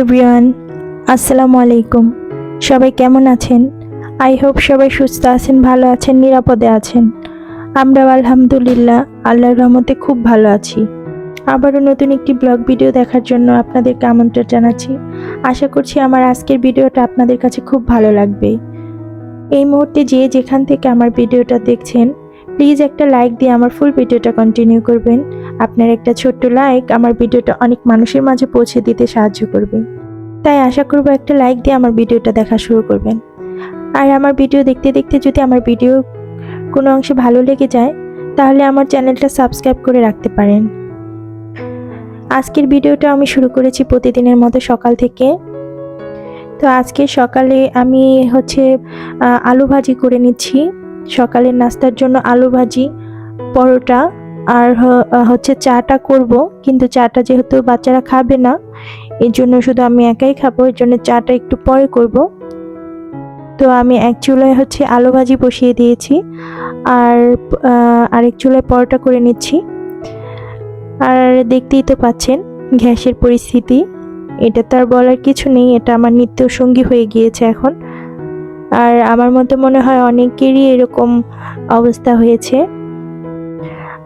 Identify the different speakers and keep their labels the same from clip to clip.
Speaker 1: Everyone আসসালামু আলাইকুম সবাই কেমন আছেন? আই হোপ সবাই সুস্থ আছেন, ভালো আছেন, নিরাপদে আছেন। আমরাও আলহামদুলিল্লাহ, আল্লাহর রহমতে খুব ভালো আছি। আবারও নতুন একটি ব্লগ ভিডিও দেখার জন্য আপনাদেরকে আমন্ত্রণ জানাচ্ছি। আশা করছি আমার আজকের ভিডিওটা আপনাদের কাছে খুব ভালো লাগবে। এই মুহূর্তে যে যেখান থেকে আমার ভিডিওটা দেখছেন প্লিজ একটা লাইক দিয়ে আমার ফুল ভিডিওটা কন্টিনিউ করবেন। আপনার একটা ছোট্ট লাইক আমার ভিডিওটা অনেক মানুষের মাঝে পৌঁছে দিতে সাহায্য করবে। তাই আশা করব একটা লাইক দিয়ে আমার ভিডিওটা দেখা শুরু করবেন। আর আমার ভিডিও দেখতে দেখতে যদি আমার ভিডিও কোনো অংশে ভালো লেগে যায়, তাহলে আমার চ্যানেলটা সাবস্ক্রাইব করে রাখতে পারেন। আজকের ভিডিওটা আমি শুরু করেছি প্রতিদিনের মতো সকাল থেকে। তো আজকে সকালে আমি হচ্ছে আলু ভাজি করে নিচ্ছি। সকালের নাস্তার জন্য আলু ভাজি, পরোটা আর হচ্ছে চাটা করব। কিন্তু চাটা যেহেতু বাচ্চারা খাবে না এর জন্য শুধু আমি একাই খাব এর জন্য চাটা একটু পরে করব। তো আমি এক চুলায় হচ্ছে আলু ভাজি বসিয়ে দিয়েছি আর আরেক চুলায় পরোটা করে নিচ্ছি। আর দেখতেই তো পাচ্ছেন গ্যাসের পরিস্থিতি, এটা তো আর বলার কিছু নেই, এটা আমার নিত্য সঙ্গী হয়ে গিয়েছে এখন। আর আমার মতো মনে হয় অনেকেরই এরকম অবস্থা হয়েছে।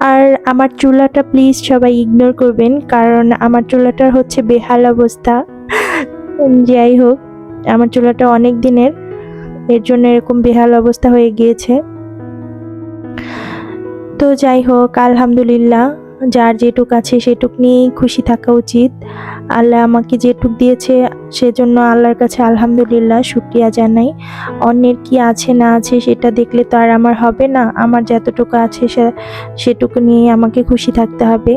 Speaker 1: আর আমার চুলাটা প্লিজ সবাই ইগনোর করবেন, কারণ আমার চুলাটার হচ্ছে বেহাল অবস্থা। যাই হোক, আমার চুলাটা অনেক দিনের, এর জন্য এরকম বেহাল অবস্থা হয়ে গিয়েছে। তো যাই হোক, আলহামদুলিল্লাহ। যার যেটুক আছে সেটুক নিয়েই খুশি থাকা উচিত। আল্লাহ আমাকে যেটুক দিয়েছে সেজন্য আল্লাহর কাছে আলহামদুলিল্লাহ শুক্রিয়া জানাই। অন্যের কি আছে না আছে সেটা দেখলে তো আর আমার হবে না। আমার যতটুকু আছে সেটুকু নিয়ে আমাকে খুশি থাকতে হবে।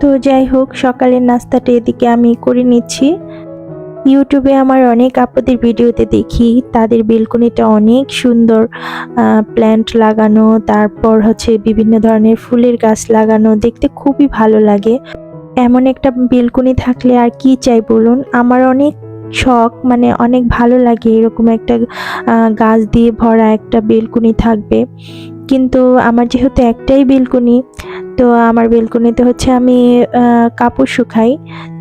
Speaker 1: তো যাই হোক, সকালের নাস্তাটা এদিকে আমি করে নিচ্ছি। ইউটিউবে আমার অনেক আপুদের ভিডিওতে দেখি, তাদের বেলকনিটা অনেক সুন্দর প্ল্যান্ট লাগানো, তারপর হচ্ছে বিভিন্ন ধরনের ফুলের গাছ লাগানো, দেখতে খুবই ভালো লাগে। এমন একটা বেলকনি থাকলে আর কি চাই বলুন? আমার অনেক শখ মানে অনেক ভালো লাগে এরকম একটা গাছ দিয়ে ভরা একটা বেলকনি থাকবে। কিন্তু আমার যেহেতু একটাই বেলকনি, তো আমার বেলকনিতে হচ্ছে আমি কাপড় শুকাই,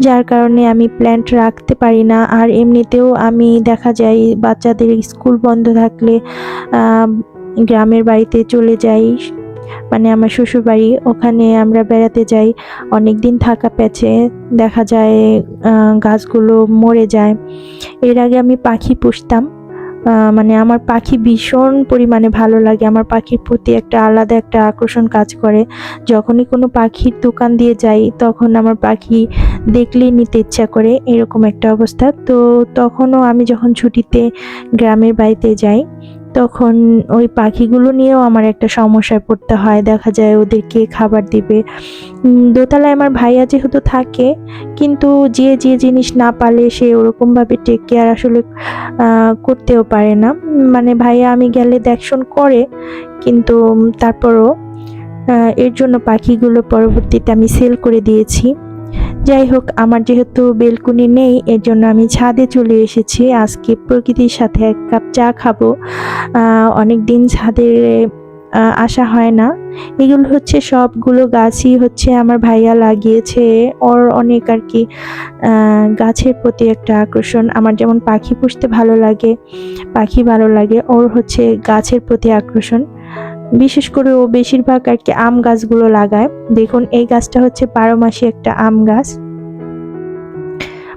Speaker 1: যার কারণে আমি প্ল্যান্ট রাখতে পারি না। আর এমনিতেও আমি দেখা যায় বাচ্চাদের স্কুল বন্ধ থাকলে গ্রামের বাড়িতে চলে যাই। মানে আমার শ্বশুর বাড়ি ওখানে আমরা বেড়াতে যাই। অনেক দিন থাকা পেছে, দেখা যায় গাছগুলো মরে যায়। এর আগে আমি পাখি পুষতাম। মানে আমার পাখি ভীষণ পরিমাণে ভালো লাগে। আমার পাখির প্রতি একটা আলাদা একটা আকর্ষণ কাজ করে। যখনই কোনো পাখির দোকান দিয়ে যাই, তখন আমার পাখি দেখলেই নিতে ইচ্ছা করে, এরকম একটা অবস্থা। তো তখনও আমি যখন ছুটিতে গ্রামের বাড়িতে যাই তখন ওই পাখিগুলো নিয়েও আমার একটা সমস্যায় পড়তে হয়। দেখা যায় ওদেরকে খাবার দিবে। দোতলায় আমার ভাইয়া যেহেতু থাকে, কিন্তু যে যে জিনিস না পালে সে ওরকমভাবে টেক কেয়ার আসলে করতেও পারে না। মানে ভাইয়া আমি গেলে দেখশন করে, কিন্তু তারপরও এর জন্য পাখিগুলো পরবর্তীতে আমি সেল করে দিয়েছি। যাই হোক, আমার যেহেতু বেলকুনি নেই এর জন্য আমি ছাদে চলে এসেছি। আজকে প্রকৃতির সাথে এক কাপ চা খাব। অনেক দিন ছাদে আসা হয় না। এগুলো হচ্ছে সবগুলো গাছই হচ্ছে আমার ভাইয়া লাগিয়েছে। ওর অনেক আর কি গাছের প্রতি একটা আকর্ষণ। আমার যেমন পাখি পুষতে ভালো লাগে, পাখি ভালো লাগে, ওর হচ্ছে গাছের প্রতি আকর্ষণ। বিশেষ করে ও বেশিরভাগ আর কি আম গাছগুলো লাগায়। দেখুন, এই গাছটা হচ্ছে বারো মাসে একটা আম গাছ।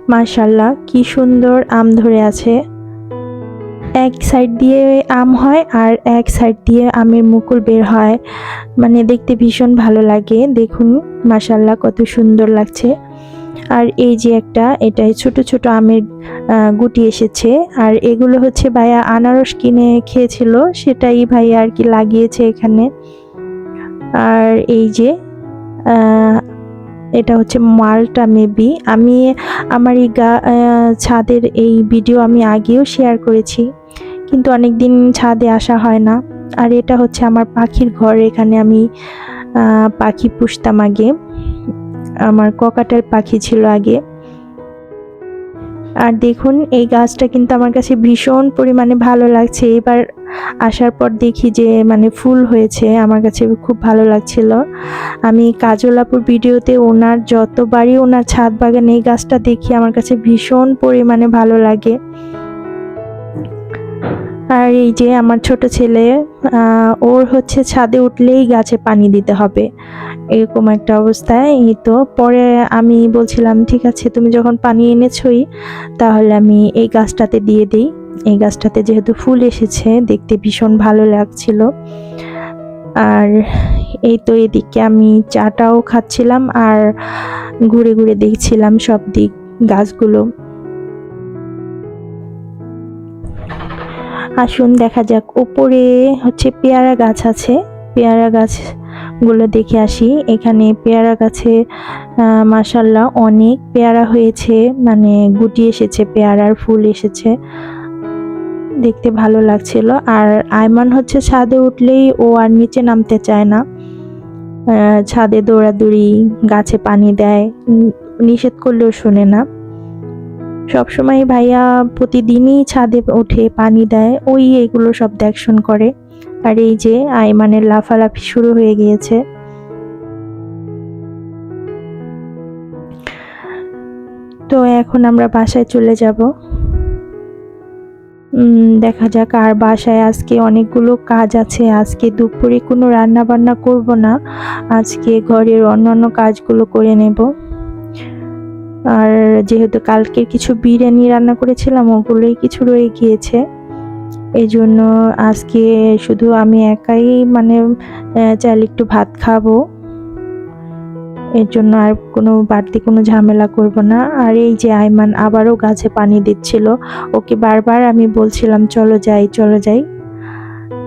Speaker 1: মার্শাল্লাহ কি সুন্দর আম ধরে আছে। এক সাইড দিয়ে আম হয় আর এক সাইড দিয়ে আমের মুকুল বের হয়। মানে দেখতে ভীষণ ভালো লাগে। দেখুন মাশাল্লাহ কত সুন্দর লাগছে। আর এই যে একটা, এটাই ছোট ছোট আমের গুটি এসেছে। আর এগুলো হচ্ছে ভাইয়া আনারস কিনে খেয়েছিল, সেটাই ভাইয়া আর কি লাগিয়েছে এখানে। আর এই যে এটা হচ্ছে মালটা মেবি। আমি আমার এই গা ছাদের এই ভিডিও আমি আগেও শেয়ার করেছি, কিন্তু অনেক দিন ছাদে আসা হয় না। আর এটা হচ্ছে আমার পাখির ঘর, এখানে আমি পাখি পুষতাম আগে। আমার ককাটের পাখি ছিল আগে। আর দেখুন, এই গাছটা কিন্তু আমার কাছে ভীষণ পরিমাণে ভালো লাগছে। এবার আসার পর দেখি যে মানে ফুল হয়েছে, আমার কাছে খুব ভালো লাগছিল। আমি কাজলাপুর ভিডিওতে ওনার, যতবারই ওনার ছাদ বাগানে এই গাছটা দেখি, আমার কাছে ভীষণ পরিমাণে ভালো লাগে। আর এই যে আমার ছোট ছেলে ওর হচ্ছে ছাদে উঠলেই গাছে পানি দিতে হবে। এরকম একটা অবস্থায়। এই তো, পরে আমি বলছিলাম, ঠিক আছে, তুমি যখন পানি এনেছই, তাহলে আমি এই গাছটাতে দিয়ে দিই। এই গাছটাতে যেহেতু ফুল এসেছে, দেখতে ভীষণ ভালো লাগছিল। আর এই তো এদিকে আমি চাটাও খাচ্ছিলাম আর ঘুরে ঘুরে দেখছিলাম সব দিক গাছগুলো। আসুন, দেখা যাক। ওপরে হচ্ছে পেয়ারা গাছ আছে। পেয়ারা গাছগুলো দেখে আসি। এখানে পেয়ারা গাছে মাসাল্লাহ অনেক পেয়ারা হয়েছে। মানে গুটি এসেছে, পেয়ারার ফুল এসেছে। দেখতে ভালো লাগছিল। আর আয়মান হচ্ছে ছাদে উঠলেই ও আর নিচে নামতে চায় না। ছাদে দৌড়াদৌড়ি, গাছে পানি দেয়। নিষেধ করলেও শোনে না। সবসময় ভাইয়া প্রতিদিনই ছাদে ওঠে, পানি দেয়, ওই এগুলো সব দেখশন করে। আর এই যে, আইমানের লাফালাফি শুরু হয়ে গিয়েছে। তো এখন আমরা বাসায় চলে যাব। দেখা যাক আর বাসায় আজকে অনেকগুলো কাজ আছে। আজকে দুপুরে কোনো রান্না বান্না করব না। আজকে ঘরের অন্যান্য কাজগুলো করে নেব। আর যেহেতু কালকে কিছু বিরিয়ানি রান্না করেছিলাম, ওগুলোই কিছু রয়ে গিয়েছে। এই জন্য আজকে শুধু আমি একাই মানে চাইলে একটু ভাত খাব। এর জন্য আর কোনো বাড়তি কোনো ঝামেলা করব না। আর এই যে আইমান আবারও গাছে পানি দিচ্ছিল, ওকে বারবার আমি বলছিলাম, চলো যাই চলো যাই।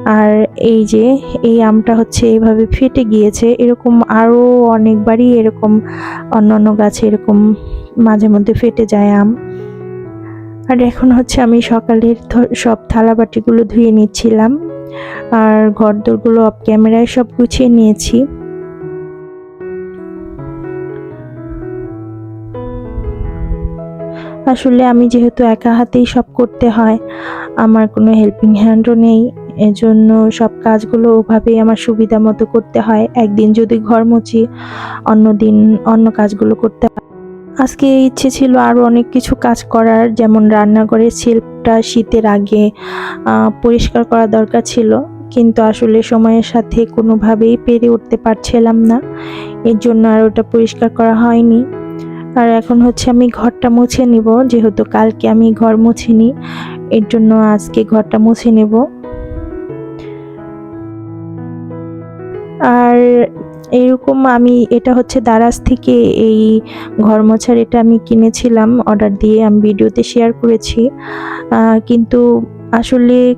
Speaker 1: আর এই যে, এই আমটা হচ্ছে এইভাবে ফেটে গিয়েছে। এরকম আরও অনেকবারই এরকম অন্য অন্য গাছে এরকম মাঝে মধ্যে ফেটে যায় আম। আর এখন হচ্ছে আমি সকালের সব থালাবাটিগুলো ধুয়ে নিচ্ছিলাম। আর ঘরদোরগুলো অফ ক্যামেরায় সব গুছিয়ে নিয়েছি। আসলে আমি যেহেতু একা হাতেই সব করতে হয়, আমার কোনো হেল্পিং হ্যান্ডও নেই। এজন্য সব কাজগুলো ওভাবেই আমার সুবিধা মতো করতে হয়। একদিন যদি ঘর মুছি, অন্যদিন অন্য কাজগুলো করতে হয়। আজকে ইচ্ছে ছিল আরও অনেক কিছু কাজ করার, যেমন রান্নাঘরের শেল্ফটা শীতের আগে পরিষ্কার করা দরকার ছিল। কিন্তু আসলে সময়ের সাথে কোনোভাবেই পেরে উঠতে পারছিলাম না। এর জন্য আর ওটা পরিষ্কার করা হয়নি। আর এখন হচ্ছে আমি ঘরটা মুছে নিব। যেহেতু কালকে আমি ঘর মুছিনি, এর জন্য আজকে ঘরটা মুছে নেব। আর এরকম আমি, এটা হচ্ছে দারাজ থেকে এই ঘর মোছার এটা আমি কিনেছিলাম অর্ডার দিয়ে আমি ভিডিওতে শেয়ার করেছি। কিন্তু আসলে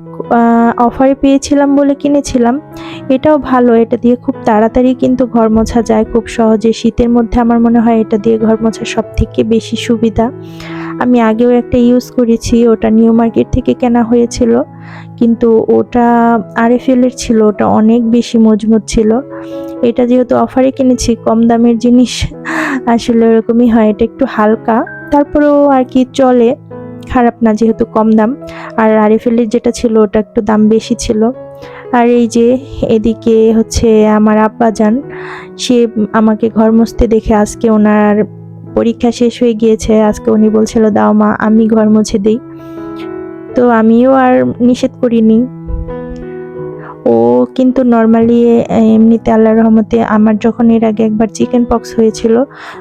Speaker 1: অফারে পেয়েছিলাম বলে কিনেছিলাম। এটাও ভালো, এটা দিয়ে খুব তাড়াতাড়ি কিন্তু ঘর মোছা যায়, খুব সহজে। শীতের মধ্যে আমার মনে হয় এটা দিয়ে ঘর মোছা সব থেকে বেশি সুবিধা। আমি আগেও একটা ইউজ করেছি, ওটা নিউ মার্কেট থেকে কেনা হয়েছিল। কিন্তু ওটা আর আরএফএলের ছিল, ওটা অনেক বেশি মজবুত ছিল। এটা যেহেতু অফারে কিনেছি, কম দামের জিনিস, আসলে ওরকমই হয়, এটা একটু হালকা। তারপরেও আর কি চলে। খারাপ না, যেহেতু কম দাম। আর আরিফেলের যেটা ছিল, ওটা একটু দাম বেশি ছিল। আর এই যে এদিকে হচ্ছে আমার আব্বা যান সে আমাকে ঘর মুছতে দেখে আজকে ওনার পরীক্ষা শেষ হয়ে গিয়েছে। আজকে উনি বলছিল, দাও মা, আমি ঘর মুছে দিই। তো আমিও আর নিষেধ করিনি। ও কিন্তু নর্মালি এমনিতে আল্লাহ রহমতে আমার যখন এর আগে একবার চিকেন পক্স হয়েছিল,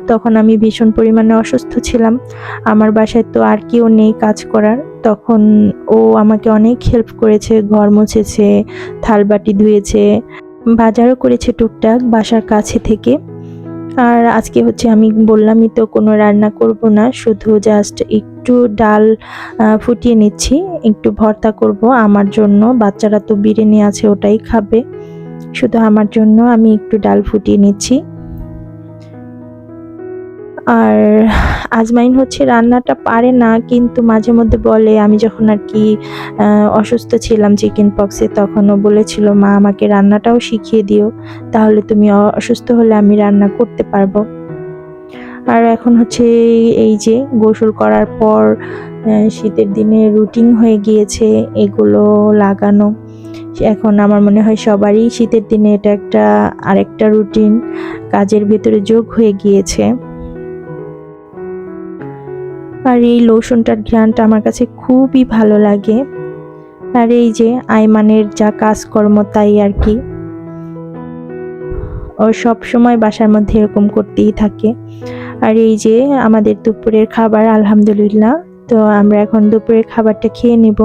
Speaker 1: তখন আমি ভীষণ পরিমাণে অসুস্থ ছিলাম। আমার বাসায় তো আর কেউ নেই কাজ করার। তখন ও আমাকে অনেক হেল্প করেছে, ঘর মুছেছে, থালবাটি ধুয়েছে, বাজারও করেছে টুকটাক বাসার কাছে থেকে। আর আজকে হচ্ছে আমি বললামই তো কোনো রান্না করব না, শুধু জাস্ট একটু ডাল ফুটিয়ে নিচ্ছি, একটু ভর্তা করব। আমার জন্য, বাচ্চারা তো বিরিয়ানি আছে, ওটাই খাবে। শুধু আমার জন্য আমি একটু ডাল ফুটিয়ে নিচ্ছি। আর আজমাইন হচ্ছে রান্নাটা পারে না, কিন্তু মাঝে মধ্যে বলে, আমি যখন আর কি অসুস্থ ছিলাম চিকেন পক্সে তখনও বলেছিল, মা, আমাকে রান্নাটাও শিখিয়ে দিও, তাহলে তুমি অসুস্থ হলে আমি রান্না করতে পারব। আর এখন হচ্ছে এই যে, গোসল করার পর শীতের দিনে রুটিন হয়ে গিয়েছে, এগুলো লাগানো। এখন আমার মনে হয় সবারই শীতের দিনে এটা একটা আরেকটা রুটিন কাজের ভেতরে যোগ হয়ে গিয়েছে। আর এই লোশনটার ঘ্রাণটা আমার কাছে খুবই ভালো লাগে। আর এই যে আইমানের যা কাজকর্ম তাই আর কি। ও সব সময় বাসার মধ্যে এরকম করতেই থাকে। আর এই যে আমাদের দুপুরের খাবার, আলহামদুলিল্লাহ, তো আমরা এখন দুপুরের খাবারটা খেয়ে নেব।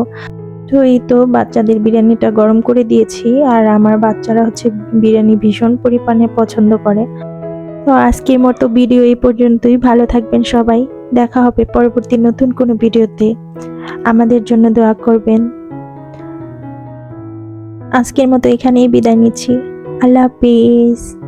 Speaker 1: তো এই তো বাচ্চাদের বিরিয়ানিটা গরম করে দিয়েছি, আর আমার বাচ্চারা হচ্ছে বিরিয়ানি ভীষণ পরিমাণে পছন্দ করে। তো আজকের মতো ভিডিও এই পর্যন্তই। ভালো থাকবেন সবাই। দেখা হবে পরবর্তী নতুন কোনো ভিডিওতে। আমাদের জন্য দোয়া করবেন। আজকের মতো এখানেই বিদায় নিচ্ছি। আল্লাহ হাফিজ।